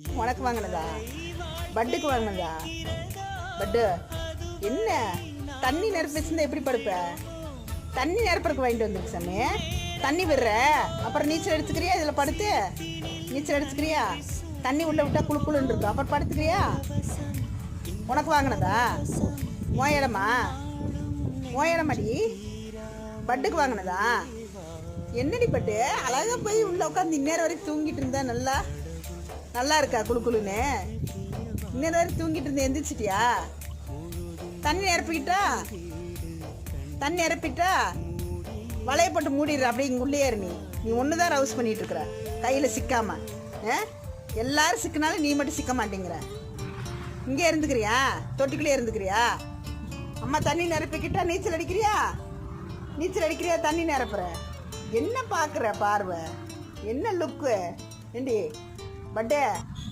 உனக்கு வாங்கினதா? பட்டுக்கு வாங்கினதா? பட்டு. என்ன? தண்ணி நெருப்பு வச்சிருந்தா எப்படி படுப்ப? தண்ணி நிரப்புறதுக்கு வாங்கிட்டு வந்துருக்கு சாமி. தண்ணி விடுற. அப்புறம் நீச்சல் அடிச்சுக்கிறியா? இதில் படுத்து. நீச்சல் அடிச்சுக்கிறியா? தண்ணி உள்ள விட்டா குளு குழுன்னு இருக்கும். அப்புறம் படுத்துக்கிறியா? உனக்கு வாங்கினதா? உன் இடமா உன் இடமாடி பட்டுக்கு வாங்கினதா? என்னடி பட்டு? அழகா போய் உள்ள உட்காந்து இந்நேரம் வரைக்கும் தூங்கிட்டு இருந்தா நல்லா? நல்லா இருக்கா குளு குளுன்னு? நேரம் தூங்கிட்டு இருந்து எந்திரிச்சிட்டியா? தண்ணி நிரப்பிக்கிட்டா? தண்ணி நிரப்பிட்டா? வலையை போட்டு மூடிடுற அப்படியே இங்கே உள்ளே நீ. நீ ஒன்று தான் ரவுஸ் பண்ணிட்டு இருக்கிற. கையில் சிக்காம. ஆ? எல்லாரும் சிக்கினாலும் நீ மட்டும் சிக்க மாட்டேங்கிற. இங்கே இருந்துக்கிறியா? தொட்டிக்குள்ளே இருந்துக்கிறியா? அம்மா தண்ணி நிரப்பிக்கிட்டா நீச்சல் அடிக்கிறியா? நீச்சல் அடிக்கிறியா? தண்ணி நிரப்புற. என்ன பார்க்குற பார்வை? என்ன லுக்கு ஏண்டி பட்டே